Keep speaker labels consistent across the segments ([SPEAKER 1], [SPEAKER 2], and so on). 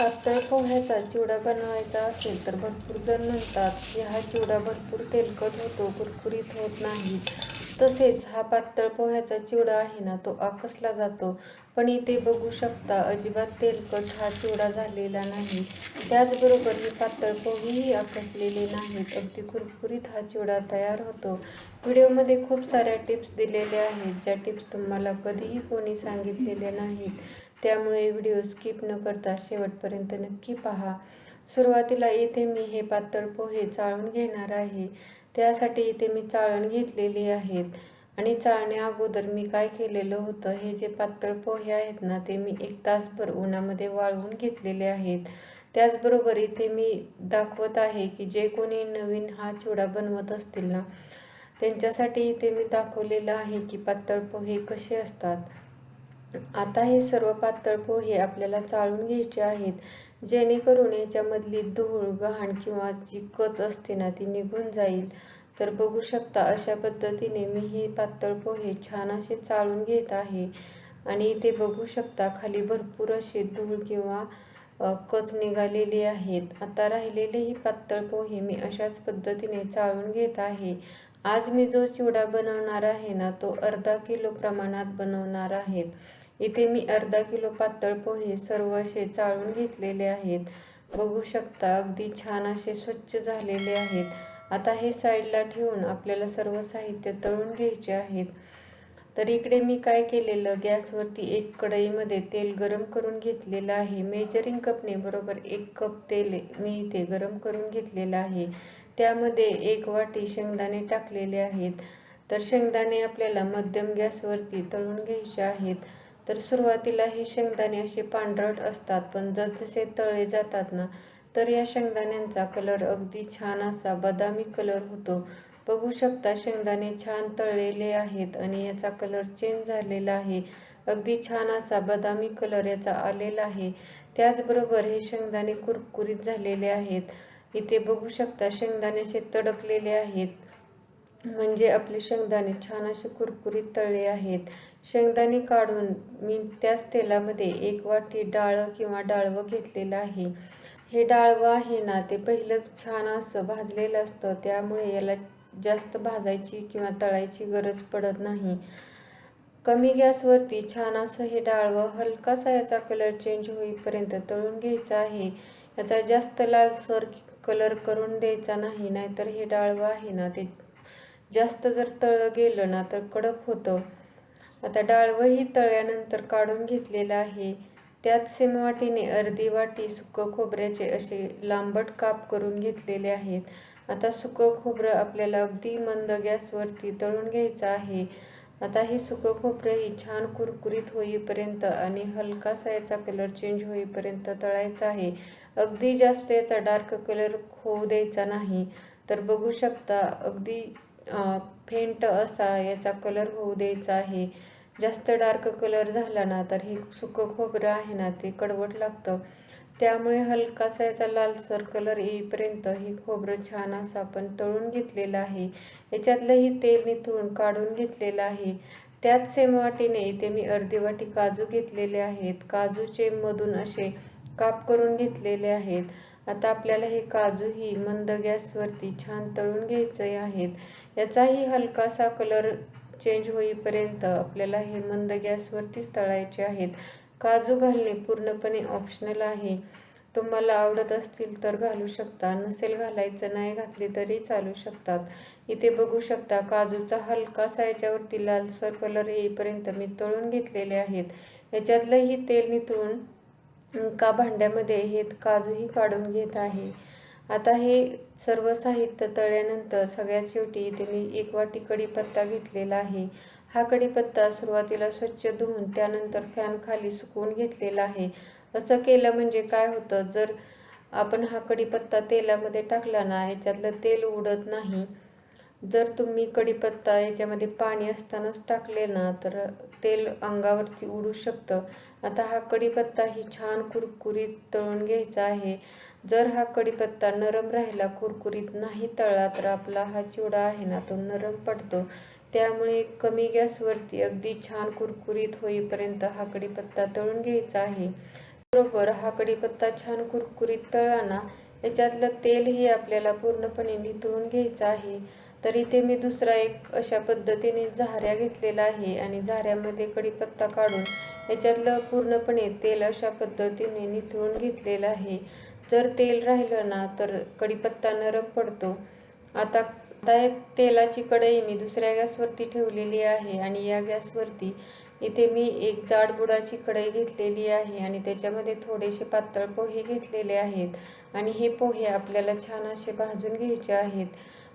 [SPEAKER 1] पातळ पोह्याचा चिवडा बनवायचा असेल तर भरपूर जण म्हणतात की हा चिवडा भरपूर तेलकट होतो कुरकुरीत होत नाही. तसेच हा पातळ पोह्याचा चिवडा आहे ना तो आकसला जातो. पण इथे बघू शकता अजिबात तेलकट हा चिवडा झालेला नाही. त्याचबरोबर हे पातळ पोहेही आकसलेले नाहीत. अगदी कुरकुरीत हा चिवडा तयार होतो. व्हिडिओमध्ये खूप साऱ्या टिप्स दिलेल्या आहेत ज्या टिप्स तुम्हाला कधीही कोणी सांगितलेल्या नाहीत. त्यामुळे व्हिडिओ स्किप न करता शेवटपर्यंत नक्की पहा. सुरुवातीला इथे मी हे पातळ पोहे चाळून घेणार आहे. त्यासाठी इथे मी चाळण घेतलेली आहेत. आणि चाळण्या अगोदर मी काय केलेलं होतं हे जे पातळ पोहे आहेत ना ते मी एक तासभर उन्हामध्ये वाळवून घेतलेले आहेत. त्याचबरोबर इथे मी दाखवत आहे की जे कोणी नवीन हा चिवडा बनवत असतील ना त्यांच्यासाठी इथे मी दाखवलेलं आहे की पातळ पोहे कसे असतात. आता हे सर्व पातळ पोहे आपल्याला चाळून घ्यायचे आहेत. जेणेकरून याच्यामधली धूळ गहाण किंवा जी कच असते ना ती निघून जाईल. तर बघू शकता अशा पद्धतीने मी हे पातळ पोहे छान असे चाळून घेत आहे. आणि इथे बघू शकता खाली भरपूर असे धूळ किंवा कच निघालेली आहेत. आता राहिलेले ही पातळ पोहे मी अशाच पद्धतीने चाळून घेत आहे. आज मी जो चिवडा बनवणार आहे ना तो अर्धा किलो प्रमाणात बनवणार आहे. इथे मी अर्धा किलो पातळ पोहे सर्व असे चाळून घेतलेले आहेत. बघू शकता अगदी छान असे स्वच्छ झालेले आहेत. आता हे साईडला ठेवून आपल्याला सर्व साहित्य तळून घ्यायचे आहेत. तर इकडे मी काय केलेलं गॅसवरती एक कढईमध्ये तेल गरम करून घेतलेलं आहे. मेजरिंग कपने बरोबर एक कप तेल मी इथे गरम करून घेतलेलं आहे. त्यामध्ये एक वाटी शेंगदाणे टाकलेले आहेत. तर शेंगदाणे आपल्याला मध्यम गॅसवरती तळून घ्यायचे आहेत. तर सुरुवातीला हे शेंगदाणे असे पांढरट असतात पण जसजसे तळले जातात ना तर या शेंगदाण्यांचा कलर अगदी छान असा बदामी कलर होतो. बघू शकता शेंगदाणे छान तळलेले आहेत आणि याचा कलर चेंज झालेला आहे. अगदी छान असा बदामी कलर याचा आलेला आहे. त्याचबरोबर हे शेंगदाणे कुरकुरीत झालेले आहेत. इथे बघू शकता शेंगदाणे असे तडकलेले आहेत. म्हणजे आपले शेंगदाणे छान असे कुरकुरीत तळले आहेत. शेंगदाणे काढून मी त्याच तेलामध्ये एक वाटी डाळ किंवा डाळवं घेतलेलं आहे. हे डाळवं आहे ना ते पहिलंच छान असं भाजलेलं असतं. त्यामुळे याला जास्त भाजायची किंवा तळायची गरज पडत नाही. कमी गॅसवरती छान असं हे डाळवं हलकासा याचा कलर चेंज होईपर्यंत तळून घ्यायचा आहे. याचा जास्त लालसर कलर करून द्यायचा नाही नाहीतर हे डाळवं आहे ना ते जास्त जर तळलं गेलं ना तर कडक होतं. आता डाळवंही तळल्यानंतर काढून घेतलेलं आहे. त्यात सिमवाटीने अर्धी वाटी सुकं खोबऱ्याचे असे लांबट काप करून घेतलेले आहेत. आता सुकं खोबरं आपल्याला अगदी मंद गॅसवरती तळून घ्यायचं आहे. आता हे सुकं खोबरंही छान कुरकुरीत होईपर्यंत आणि हलकासा याचा कलर चेंज होईपर्यंत तळायचा आहे. अगदी जास्त याचा डार्क कलर होऊ द्यायचा नाही. तर बघू शकता अगदी फेंट असा याचा कलर होऊ द्यायचा आहे. जास्त डार्क कलर झाला ना तर हे सुकं खोबरं आहे ना ते कडवट लागतं. त्यामुळे हलकासा याचा लालसर कलर येईपर्यंत हे खोबरं छान असं आपण तळून घेतलेलं आहे. याच्यातलंही तेल निथळून काढून घेतलेलं आहे. त्याच सेम वाटीने इथे मी अर्धी वाटी काजू घेतलेले आहेत. काजूचे मधून असे काप करून घेतलेले आहेत. आता आपल्याला हे काजूही मंद गॅसवरती छान तळून घ्यायचे आहेत. याचाही हलकासा कलर चेंज होईपर्यंत आपल्याला हे मंद गॅसवरतीच तळायचे आहेत. काजू घालणे पूर्णपणे ऑप्शनल आहे. तुम्हाला आवडत असतील तर घालू शकता नसेल घालायचं नाही घातले तरी चालू शकतात. इथे बघू शकता काजूचा हलकासा याच्यावरती लालसर कलर येईपर्यंत मी तळून घेतलेले आहेत. याच्यातलंही तेल नितळून का भांड्यामध्ये हे काजूही काढून घेत आहे? आता हे सर्व साहित्य तळल्यानंतर सगळ्यात शेवटी इथे मी एक वाटी कढीपत्ता घेतलेला आहे. हा कढीपत्ता सुरुवातीला स्वच्छ धुवून त्यानंतर फॅन खाली सुकवून घेतलेला आहे. असं केलं म्हणजे काय होतं? जर आपण हा कढीपत्ता तेलामध्ये टाकला ना याच्यातलं तेल उडत नाही. जर तुम्ही कढीपत्ता याच्यामध्ये पाणी असतानाच टाकले ना तर तेल अंगावरती उडू शकतं. आता हा कढीपत्ता ही छान कुरकुरीत तळून घ्यायचा आहे. जर हा कढीपत्ता नरम राहिला कुरकुरीत नाही तळला तर आपला हा चिवडा आहे ना तो नरम पडतो. त्यामुळे कमी गॅसवरती अगदी छान कुरकुरीत होईपर्यंत हा कढीपत्ता तळून घ्यायचा आहे. बरोबर हा कढीपत्ता छान कुरकुरीत तळला ना याच्यातलं तेलही आपल्याला पूर्णपणे नितळून घ्यायचं आहे. तर इथे मी दुसरा एक अशा पद्धतीने झाऱ्या घेतलेला आहे आणि झाऱ्यामध्ये कढीपत्ता काढून याच्यातलं पूर्णपणे तेल अशा पद्धतीने निथळून घेतलेलं आहे. जर तेल राहिलं ना तर कढीपत्ता नरम पडतो. आता आता तेलाची कढई मी दुसऱ्या गॅसवरती ठेवलेली आहे आणि या गॅसवरती इथे मी एक जाड बुडाची कढई घेतलेली आहे आणि त्याच्यामध्ये थोडेसे पातळ पोहे घेतलेले आहेत आणि हे पोहे आपल्याला छान असे भाजून घ्यायचे आहेत.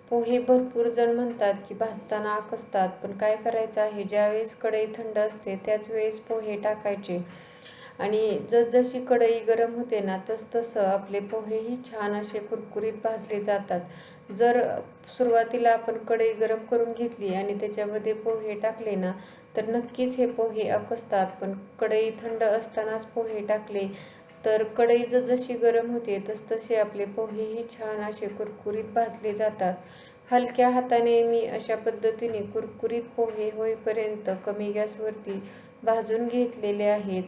[SPEAKER 1] पोहे भरपूर जण म्हणतात की भाजताना आकसतात पण काय करायचं आहे? ज्यावेळेस कढई थंड असते त्याच वेळेस पोहे टाकायचे. आणि जसजशी कढई गरम होते ना तसतसं आपले पोहेही छान असे कुरकुरीत भाजले जातात. जर सुरुवातीला आपण कढई गरम करून घेतली आणि त्याच्यामध्ये पोहे टाकले ना तर नक्कीच हे पोहे अकसतात पण कढई थंड असतानाच पोहे टाकले तर कढई जशी गरम होते तसतसे आपले पोहेही छान असे कुरकुरीत भाजले जातात. हलक्या हाताने मी अशा पद्धतीने कुरकुरीत पोहे होईपर्यंत कमी गॅसवरती भाजून घेतलेले आहेत.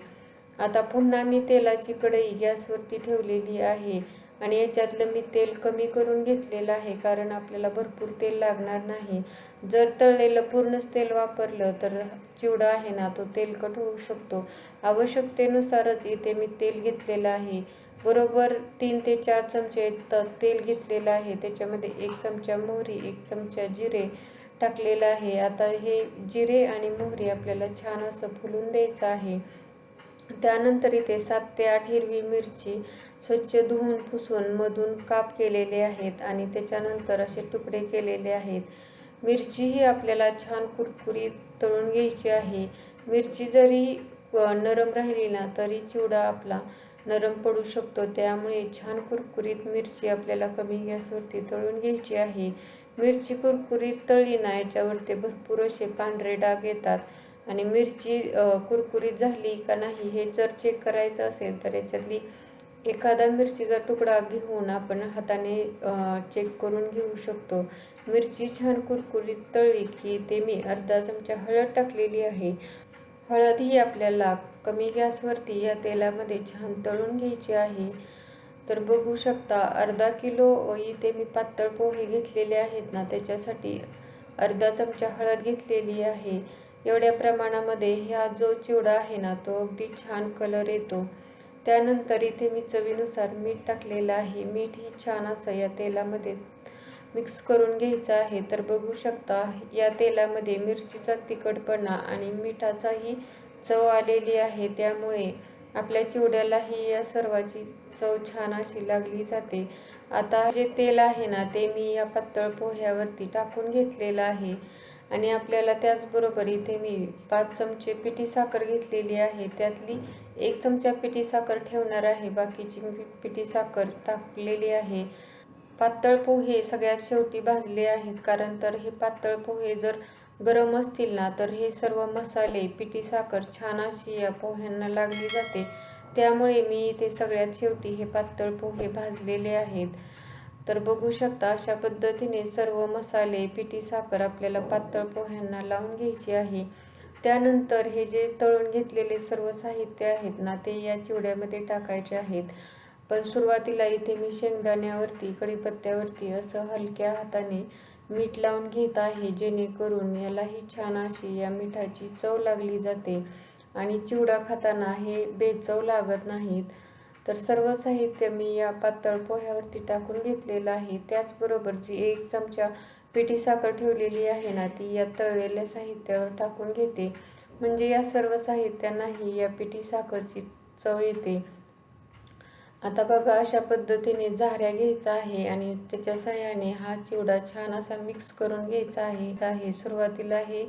[SPEAKER 1] आता पुन्हा मी तेलाची कढई गॅसवरती ठेवलेली आहे. आणि याच्यातलं मी तेल कमी करून घेतलेलं आहे कारण आपल्याला भरपूर तेल लागणार नाही. जर तळलेलं पूर्णच तेल वापरलं तर चिवडा आहे ना तो तेलकट होऊ शकतो. आवश्यकतेनुसारच इथे मी तेल घेतलेलं आहे. बरोबर तीन ते चार चमचे तेल घेतलेलं आहे. त्याच्यामध्ये एक चमचा मोहरी एक चमचा जिरे टाकलेलं आहे. आता हे जिरे आणि मोहरी आपल्याला छान असं फुलून द्यायचं आहे. त्यानंतर इथे सात ते आठ हिरवी मिरची स्वच्छ धुवून पुसून मधून काप केलेले आहेत आणि त्याच्यानंतर असे तुकडे केलेले आहेत. मिरचीही आपल्याला छान कुरकुरीत तळून घ्यायची आहे. मिरची जरी नरम राहिली ना तरी चिवडा आपला नरम पडू शकतो. त्यामुळे छान कुरकुरीत मिरची आपल्याला कमी गॅसवरती तळून घ्यायची आहे. मिरची कुरकुरीत तळली ना याच्यावरती भरपूर असे पांढरे डाग येतात. आणि मिरची कुरकुरीत झाली का नाही हे जर चेक करायचं असेल तर याच्यातली एखादा मिरचीचा तुकडा घेऊन आपण हाताने चेक करून घेऊ शकतो. मिरची छान कुरकुरीत तळली की ते मी अर्धा चमचा हळद टाकलेली आहे. हळद ही आपल्याला कमी गॅसवरती या तेलामध्ये छान तळून घ्यायची आहे. तर बघू शकता अर्धा किलो इथे मी पातळ पोहे घेतलेले आहेत ना त्याच्यासाठी अर्धा चमचा हळद घेतलेली आहे. एवढ्या प्रमाणामध्ये ह्या जो चिवडा आहे ना तो अगदी छान कलर येतो. त्यानंतर इथे मी चवीनुसार मीठ टाकलेलं आहे. मीठ ही छान असं या तेलामध्ये मिक्स करून घ्यायचं आहे. तर बघू शकता या तेलामध्ये मिरचीचा तिखटपणा आणि मिठाचाही चव आलेली आहे. त्यामुळे आपल्या चिवड्यालाही या सर्वाची चव छान अशी लागली जाते. आता जे तेल आहे ना ते मी या पातळ पोह्यावरती टाकून घेतलेलं आहे. आणि आपल्याला त्याचबरोबर इथे मी पाच चमचे पिठी साखर घेतलेली आहे. त्यातली एक चमचा पिठी साखर ठेवणार आहे. बाकीची मी पिठी साखर टाकलेली आहे. पातळ पोहे सगळ्यात शेवटी भाजले आहेत. कारण तर हे पातळ पोहे जर गरम असतील ना तर हे सर्व मसाले पिठी साखर छान अशी या पोह्यांना लागली जाते. त्यामुळे मी इथे सगळ्यात शेवटी हे पातळ पोहे भाजलेले आहेत. तर बघू शकता अशा पद्धतीने सर्व मसाले पिठी साखर आपल्याला पातळ पोह्यांना लावून घ्यायची आहे. त्यानंतर हे जे तळून घेतलेले सर्व साहित्य आहेत ना ते या चिवड्यामध्ये टाकायचे आहेत. पण सुरुवातीला इथे मी शेंगदाण्यावरती कढीपत्त्यावरती असं हलक्या हाताने मीठ लावून घेत आहे जेणेकरून यालाही छान अशी या मिठाची चव लागली जाते. आणि चिवडा खाताना हे बेचव लागत नाहीत. तर सर्व साहित्य मी या पातळ पोह्यावरती टाकून घेतलेलं आहे. त्याचबरोबर जी एक चमचा पिठी साखर ठेवलेली आहे ना ती या तळलेल्या साहित्यावर टाकून घेते. म्हणजे या सर्व साहित्यांनाही या पिठी साखरची चव येते. आता बघा अशा पद्धतीने झाऱ्या घ्यायचा आहे आणि त्याच्या सहाय्याने हा चिवडा छान असा मिक्स करून घ्यायचा आहे. आहे. सुरुवातीला हे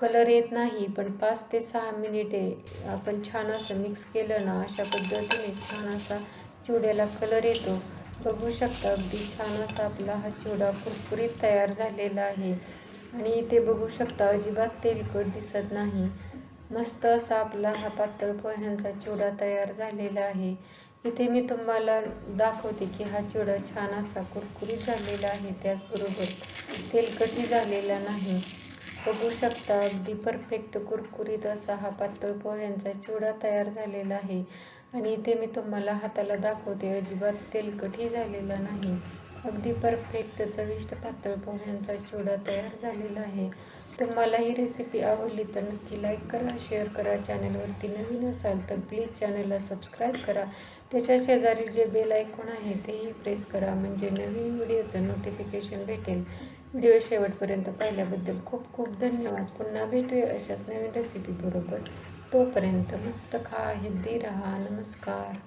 [SPEAKER 1] कलर येत नाही पण पाच ते सहा मिनिटे आपण छान असं मिक्स केलं ना अशा पद्धतीने छान असा चिवड्याला कलर येतो. बघू शकता अगदी छान असा आपला हा चिवडा कुरकुरीत तयार झालेला आहे. आणि इथे बघू शकता अजिबात तेलकट दिसत नाही. मस्त असा आपला हा पातळ पोह्यांचा चिवडा तयार झालेला आहे. इथे मी तुम्हाला दाखवते की हा चिवडा छान असा कुरकुरीत झालेला आहे. त्याचबरोबर तेलकटही झालेला नाही. बघू शकता अगदी परफेक्ट कुरकुरीत असा हा पातळ पोह्यांचा चिवडा तयार झालेला आहे. आणि इथे मी तुम्हाला हाताला दाखवते अजिबात तेलकटही झालेला नाही. अगदी परफेक्ट चविष्ट पातळ पोह्यांचा चिवडा तयार झालेला आहे. तुम्हाला ही रेसिपी आवडली तर नक्की लाईक करा शेअर करा. चॅनलवरती नवीन असाल तर प्लीज चॅनलला सबस्क्राईब करा. त्याच्या शेजारी जे बेल आयकॉन आहे तेही प्रेस करा. म्हणजे नवीन व्हिडिओचं नोटिफिकेशन भेटेल. व्हिडिओ शेवटपर्यंत पाहिल्याबद्दल खूप खूप धन्यवाद. पुन्हा भेटूया अशाच नवीन रेसिपीबरोबर तोपर्यंत मस्त खा हेल्दी रहा. नमस्कार.